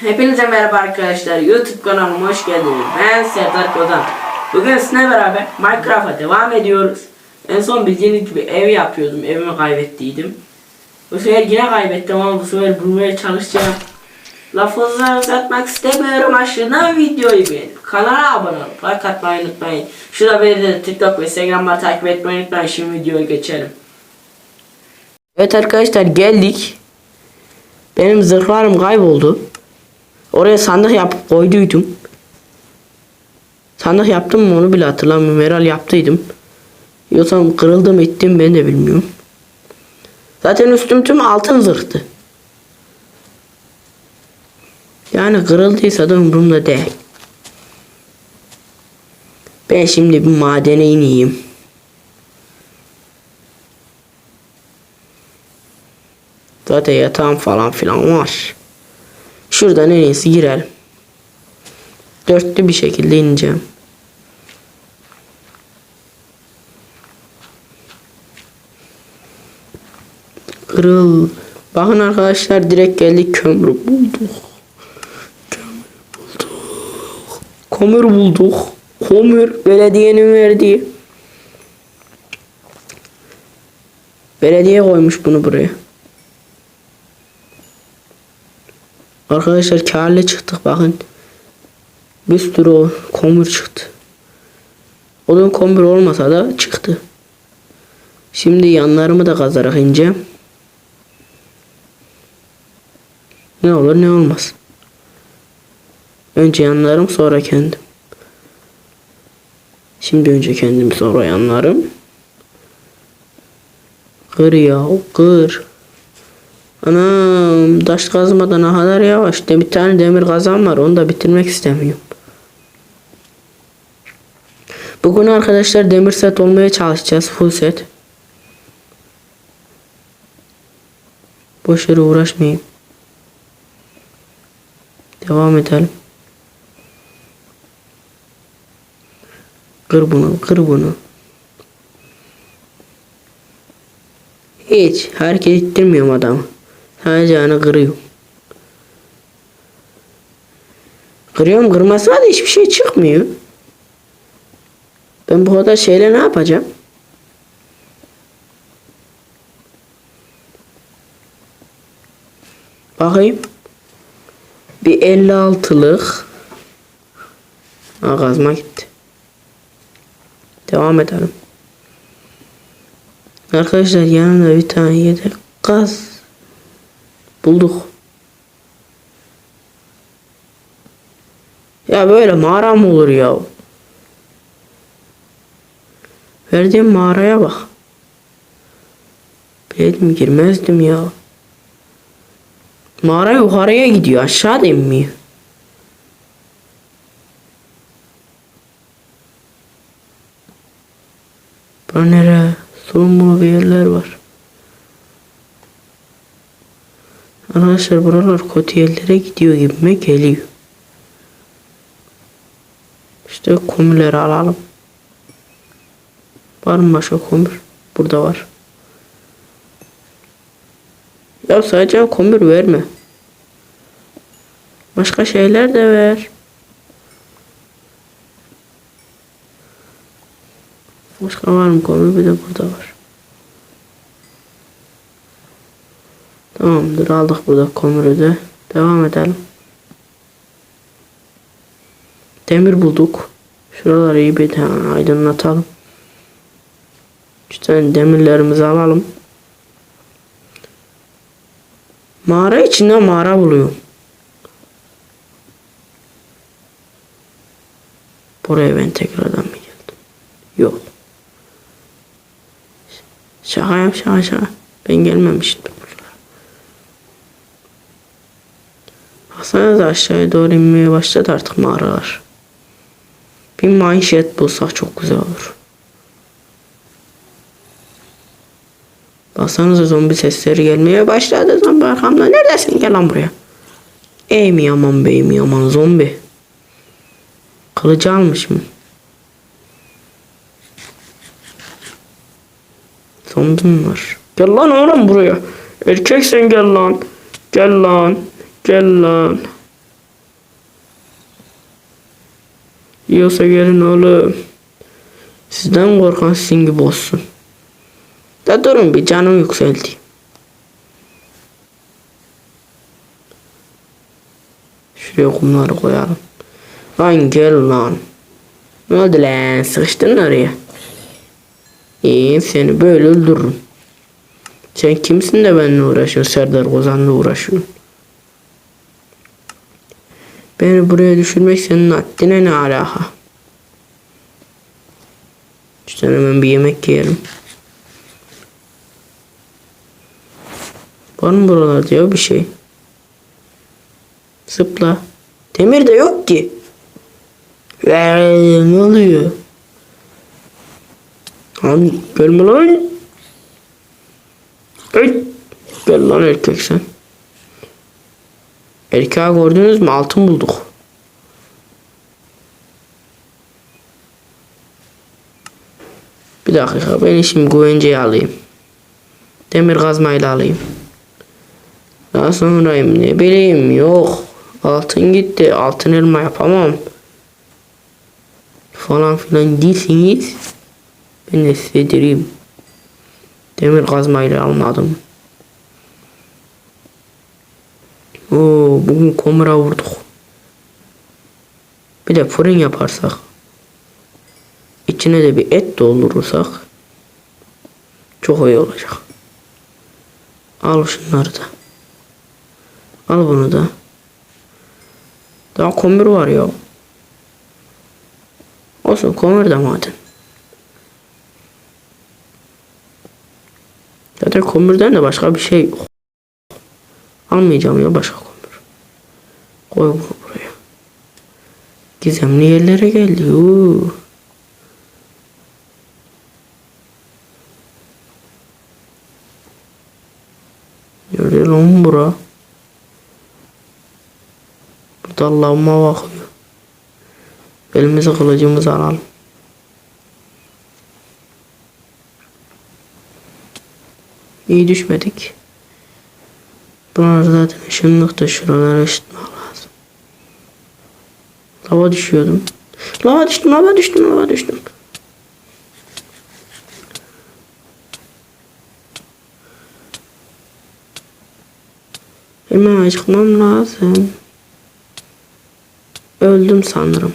Hepinize merhaba arkadaşlar. YouTube kanalıma hoş geldiniz. Ben Serdar Kozan. Bugün sizinle beraber Minecraft'a devam ediyoruz. En son bildiğiniz gibi ev yapıyordum. Evimi kaybettiydim. Bu sefer yine kaybettim ama bu sefer bulmaya çalışacağım. Lafınızı uzatmak istemiyorum. Aşağıdan videoyu beğenip kanala abone olup like atmayı unutmayın. Şurada beni TikTok ve Instagram'da takip etmeyi unutmayın. Şimdi videoya geçelim. Evet arkadaşlar geldik. Benim zırhlarım kayboldu. Oraya sandık yapıp koyduydum. Sandık yaptım mı onu bile hatırlamıyorum. Herhal yaptıydım. Yoksa kırıldı mı ettim ben de bilmiyorum. Zaten üstüm tüm altın zırhtı. Yani kırıldıysa da umurumda değil. Ben şimdi bir madene ineyim. Zaten yatağım falan filan var. Şuradan en iyisi girelim. Dörtlü bir şekilde ineceğim. Kırıl. Bakın arkadaşlar direkt geldik kömür bulduk. Kömür bulduk. Kömür bulduk. Kömür belediyenin verdiği. Belediye koymuş bunu buraya. Arkadaşlar karlı çıktık bakın. Bir sürü komür çıktı. Odun komür olmasa da çıktı. Şimdi yanlarımı da kazarak ineceğim. Ne olur ne olmaz. Önce yanlarım sonra kendim. Şimdi önce kendim sonra yanlarım. Kır ya kır. Anam taş kazmadan ne kadar yavaş. De bir tane demir kazan var onu da bitirmek istemiyorum. Bugün arkadaşlar demir set olmaya çalışacağız full set. Boş yere uğraşmayayım. Devam edelim. Kır bunu, kır bunu. Hiç hareket ettirmiyorum adamı. Sadece hani kırıyorum. Kırıyorum kırmasına da hiçbir şey çıkmıyor. Ben bu kadar şeyle ne yapacağım? Bakayım. Bir 56'lık. Ha kazma gitti. Devam edelim. Arkadaşlar yanımda bir tane yedek gaz bulduk. Ya böyle mağara mı olur ya? Verdiğim mağaraya bak. Bildim girmezdim ya. Mağara yukarıya gidiyor aşağı inmiyor. Bura nere? Sorumlu bir yerler var. Arkadaşlar buralar kötü yerlere gidiyor gibime geliyor. İşte kömürleri alalım. Var mı başka kömür? Burada var. Ya sadece kömür verme. Başka şeyler de ver. Başka var mı kömür? Bir de burada var. Tamamdır aldık burada kömürü de. Devam edelim. Demir bulduk. Şuraları iyi bir tane aydınlatalım. İşte demirlerimizi alalım. Mağara içinde mağara buluyorum. Buraya ben tekrardan mı geldim? Yok. Şaka yap şaka şaka. Ben gelmemiştim. Baksanıza aşağıya doğru inmeye başladı artık mağaralar. Bir manşet bulsak çok güzel olur. Baksanıza zombi sesleri gelmeye başladı. Zombi arkamda. Neredesin? Gel lan buraya. Ey mi yaman bey mi yaman zombi. Kılıcı almışım. Zombim var. Gel lan oğlum buraya. Erkeksen gel lan. Gel lan. Gel lan. Yiyorsa gelin oğlum. Sizden korkan sizin gibi olsun. Da durun bir canım yükseldi. Şuraya kumları koyalım. Lan gel lan. Ne oldu lan sıkıştın oraya. İyi seni böyle öldürürüm. Sen kimsin de benimle uğraşıyorsun Serdar Kozan'la uğraşıyorsun. Beni buraya düşürmek senin haddine ne alaka? İşte hemen bir yemek yiyelim. Var mı buralarda ya bir şey? Zıpla. Demir de yok ki. Eee, ne oluyor? Lan gelme lan. Ey, Gel lan erkek sen. Erkeği gördünüz mü? Altın bulduk. Bir dakika ben şimdi güvenceye alayım. Demir kazmayla alayım. Daha sonra ne bileyim yok. Altın gitti. Altın elma yapamam. Falan filan değilsiniz. Ben de size direyim. Demir kazmayla almadım. Oo, bugün komura vurduk. Bir de fırın yaparsak. içine de bir et doldurursak. Çok iyi olacak. Al şunları da. Al bunu da. Daha kömür var ya. Olsun kömür de maden. Zaten kömürden de başka bir şey yok. Almayacağım ya başka kömür. Koy bunu buraya. Gizemli yerlere geldi. Uuu. Nerede lan bura? Burada lavma bakıyor. Elimizi kılıcımızı alalım. İyi düşmedik. Bunlar zaten ışınlıkta şuralara ışıtmak lazım. Lava düşüyordum. Lava düştüm, lava düştüm, lava düştüm. Hemen çıkmam lazım. Öldüm sanırım.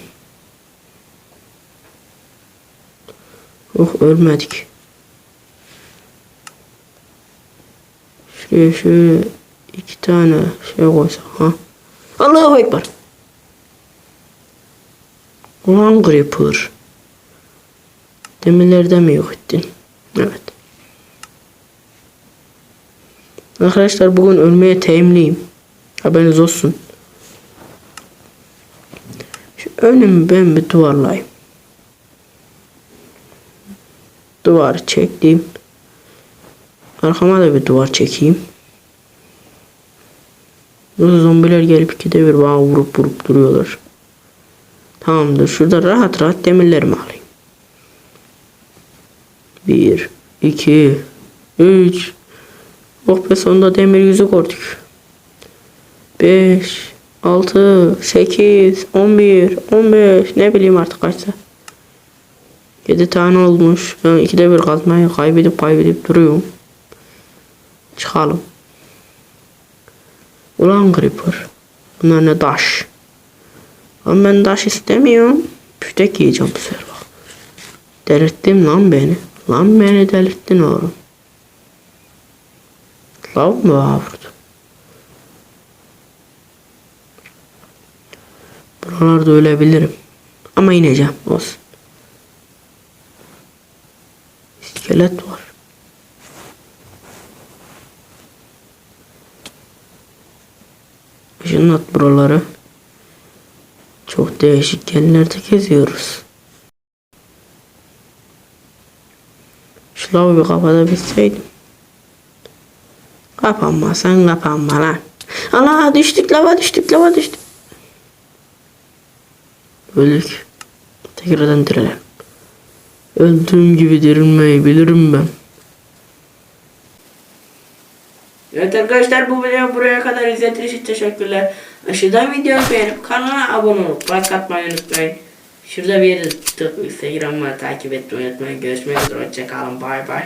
Oh ölmedik. Şuraya şöyle iki tane şey koysak ha. Allahu Ekber. Ulan Creeper. Demirlerden mi yok ettin? Evet. Arkadaşlar bugün ölmeye teyimliyim. Haberiniz olsun. Şu önümü ben bir duvarlayayım. Duvar çektim. Arkama da bir duvar çekeyim. Burada zombiler gelip ikide bir bana vurup vurup duruyorlar. Tamamdır. Şurada rahat rahat demirlerimi alayım. Bir, iki, üç. Oh be sonunda demir yüzü gördük. Beş, altı, sekiz, on bir, on beş. Ne bileyim artık kaçsa. Yedi tane olmuş. Ben ikide bir kazmayı kaybedip kaybedip duruyorum. Çıkalım. Ulan Creeper. Bunlar ne taş. Ama ben taş istemiyorum. Pütek yiyeceğim bu sefer bak. Delirttin lan beni. Lan beni delirttin oğlum. Lav mı bana vurdu? Buralarda ölebilirim. Ama ineceğim. Olsun. İskelet var. Işınlat buraları. Çok değişik yerlerde geziyoruz. Şu lavı bir kapatabilseydim. Kapanma sen kapanma lan. Allah düştük lava düştük lava düştük. Öldük. Tekrardan direlim. Öldüğüm gibi dirilmeyi bilirim ben. Evet arkadaşlar bu video buraya kadar izlediğiniz için teşekkürler. Aşağıdan videoyu beğenip kanala abone olup like atmayı unutmayın. Şurada bir yere tık Instagram'ı takip etmeyi unutmayın. Görüşmek üzere. Hoşçakalın. Bay bay.